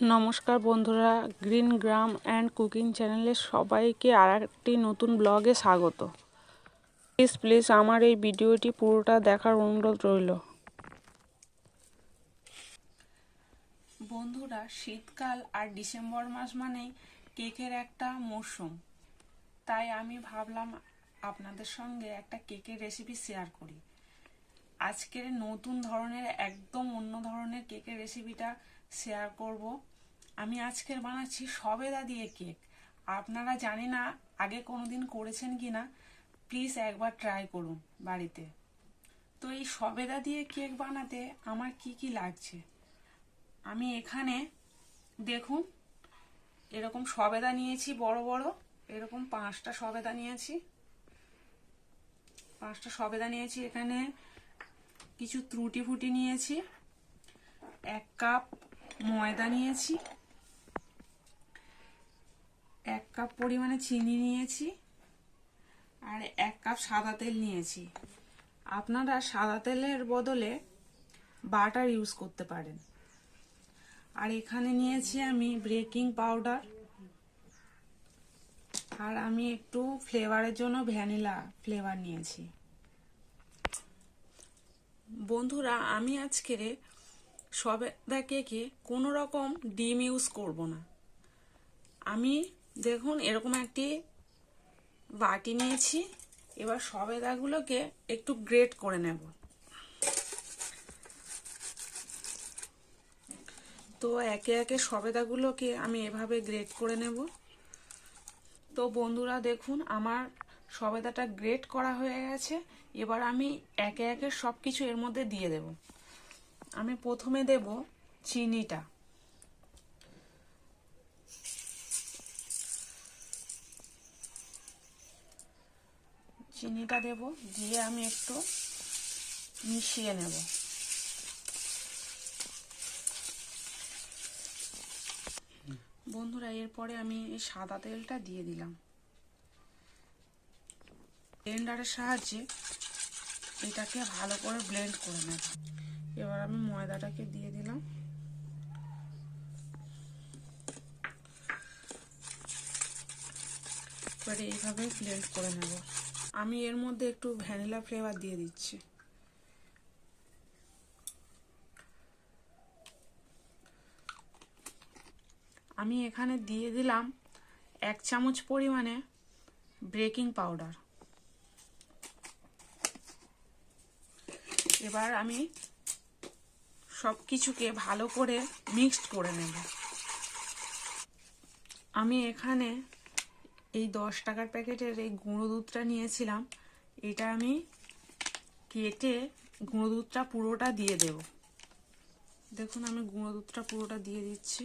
নমস্কার বন্ধুরা, green gram and cooking চ্যানেলে সবাইকে আর একটি নতুন ব্লগে স্বাগত। প্লিজ প্লিজ আমার এই ভিডিওটি পুরোটা দেখার অনুরোধ রইল। বন্ধুরা, শীতকাল আর ডিসেম্বর মাস মানেই কেকের একটা মরশুম তাই আমি ভাবলাম আপনাদের সঙ্গে একটা কেকের রেসিপি শেয়ার করি। আজকের নতুন ধরনের, একদম অন্য ধরনের কেকের রেসিপিটা শেয়ার করব। আমি আজকের বানাচ্ছি সবেদা দিয়ে কেক আপনারা জানি না আগে কোনোদিন করেছেন কি না প্লিজ একবার ট্রাই করুন বাড়িতে। তো এই সবেদা দিয়ে কেক বানাতে আমার কি কি লাগছে? আমি এখানে, দেখুন, এরকম সবেদা নিয়েছি বড় বড়, এরকম পাঁচটা সবেদা নিয়েছি। পাঁচটা সবেদা নিয়েছি এখানে। কিছু ত্রুটি ফুটি নিয়েছি। এক কাপ ময়দা নিয়েছি। এক কাপ পরিমাণে চিনি নিয়েছি। আর এক কাপ সাদা তেল নিয়েছি। আপনারা সাদা তেলের বদলে বাটার ইউজ করতে পারেন। আর এখানে নিয়েছি আমি বেকিং পাউডার। আর আমি একটু ফ্লেভারের জন্য ভ্যানিলা ফ্লেভার নিয়েছি। বন্ধুরা, আমি আজকের সবেদা কেকে কোনো রকম ডিম ইউজ করব না। আমি দেখুন এরকম একটি বাটি নিয়েছি, এবার সবেদাগুলোকে একটু গ্রেট করে নেব। তো একে একে সবেদাগুলোকে আমি এভাবে গ্রেট করে নেব। তো বন্ধুরা, দেখুন আমার সবেদাটা গ্রেট করা হয়ে গেছে, এবার আমি একে একে সব কিছু এর মধ্যে দিয়ে দেব। আমি প্রথমে দেব চিনিটা। চিনিটা দেব, দিয়ে আমি একটু মিশিয়ে নেব। বন্ধুরা, এরপরে আমি এই সাদা তেলটা দিয়ে দিলাম। ব্লেন্ডারের সাহায্যে এটাকে ভালো করে ব্লেন্ড করে নেব। এবার আমি ময়দাটাকে দিয়ে দিলাম। এবারে এইভাবে ব্লেন্ড করে নেব। আমি এর মধ্যে একটু ভ্যানিলা ফ্লেভার দিয়ে দিচ্ছি। আমি এখানে দিয়ে দিলাম এক চামচ পরিমাণে বেকিং পাউডার এবার আমি সব কিছুকে ভালো করে মিক্সড করে নেব। আমি এখানে এই দশ টাকার প্যাকেটের এই গুঁড়ো দুধটা নিয়েছিলাম। এটা আমি কেটে গুঁড়ো দুধটা পুরোটা দিয়ে দেব। দেখুন, আমি গুঁড়ো দুধটা পুরোটা দিয়ে দিচ্ছি।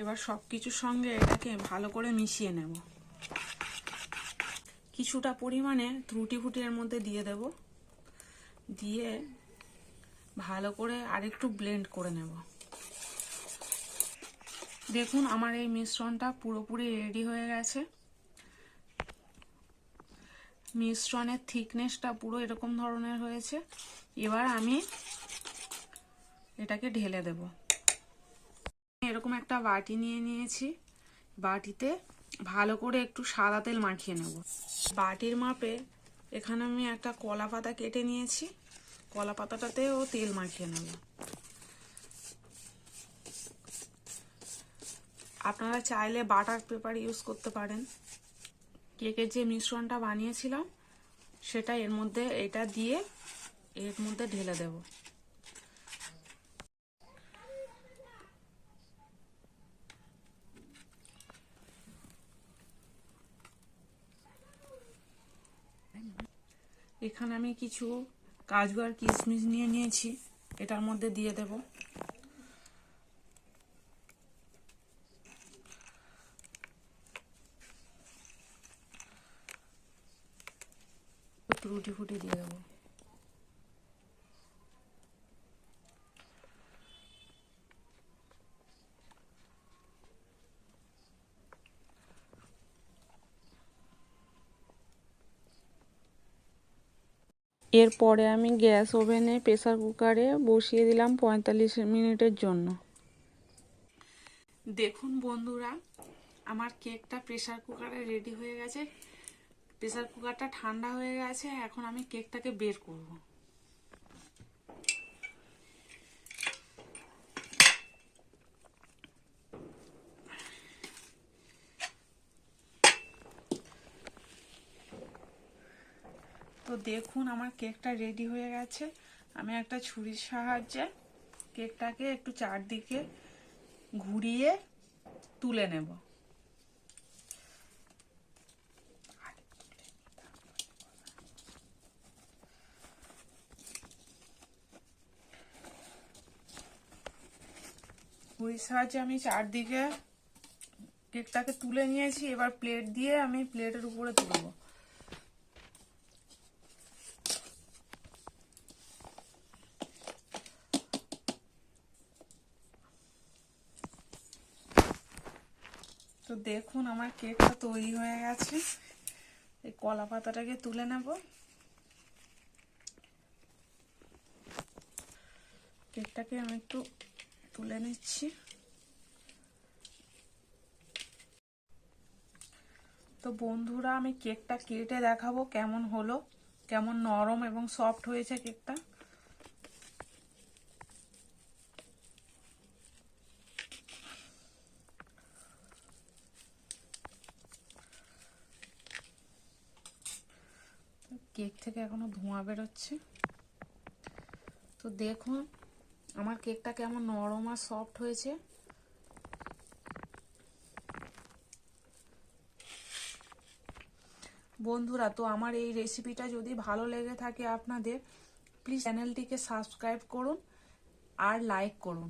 এবার সব কিছুর সঙ্গে এটাকে ভালো করে মিশিয়ে নেব। কিছুটা পরিমাণে ত্রুটি ফুটির মধ্যে দিয়ে দেব। দিয়ে ভালো করে আরেকটু ব্লেন্ড করে নেব। দেখুন আমার এই মিশ্রণটা পুরোপুরি রেডি হয়ে গেছে। মিশ্রণের থিকনেসটা পুরো এরকম ধরনের হয়েছে। এবার আমি এটাকে ঢেলে দেব। এরকম একটা বাটি নিয়ে নিয়েছি। বাটিতে ভালো করে একটু সাদা তেল মাখিয়ে নেব। বাটির মাপে এখানে আমি একটা কলা পাতা কেটে নিয়েছি। কলা পাতাটাতেও তেল মাখিয়ে নেব। আপনারা চাইলে বাটার পেপার ইউজ করতে পারেন। কেকের যে মিশ্রণটা বানিয়েছিলাম, সেটা এর মধ্যে, এটা দিয়ে এর মধ্যে ঢেলে দেব। এখানে আমি কিছু কাজু আর কিশমিশ নিয়ে নিয়েছি। এটার মধ্যে দিয়ে দেব। রুটি ফুটি দিয়ে দেবো। এরপরে আমি গ্যাস ওভেনে প্রেসার কুকারে বসিয়ে দিলাম পঁয়তাল্লিশ মিনিটের জন্য। দেখুন বন্ধুরা, আমার কেকটা প্রেসার কুকারে রেডি হয়ে গেছে। প্রেসার কুকারটা ঠান্ডা হয়ে গেছে, এখন আমি কেকটাকে বের করব। তো দেখুন আমার কেকটা রেডি হয়ে গেছে। আমি একটা ছুরির সাহায্যে কেকটাকে একটু চারদিকে ঘুরিয়ে তুলে নেব। ছুরির সাহায্যে আমি চারদিকে কেকটাকে তুলে নিয়েছি। এবার প্লেট দিয়ে আমি প্লেটের উপরে তুলবো। তো দেখুন আমার কেকটা তৈরি হয়ে গেছে। এই কলা পাতাটাকে তুলে নেব। কেকটাকে আমি একটু তুলে নিচ্ছি। তো বন্ধুরা, আমি কেকটা কেটে দেখাবো কেমন হলো, কেমন নরম এবং সফট হয়েছে কেকটা। কেক থেকে এখনও ধোঁয়া বেরোচ্ছে। তো দেখুন, আমার কেকটা কেমন নরম আর সফট হয়েছে। বন্ধুরা, তো আমার এই রেসিপিটা যদি ভালো লেগে থাকে আপনাদের প্লিজ চ্যানেলটিকে সাবস্ক্রাইব করুন আর লাইক করুন।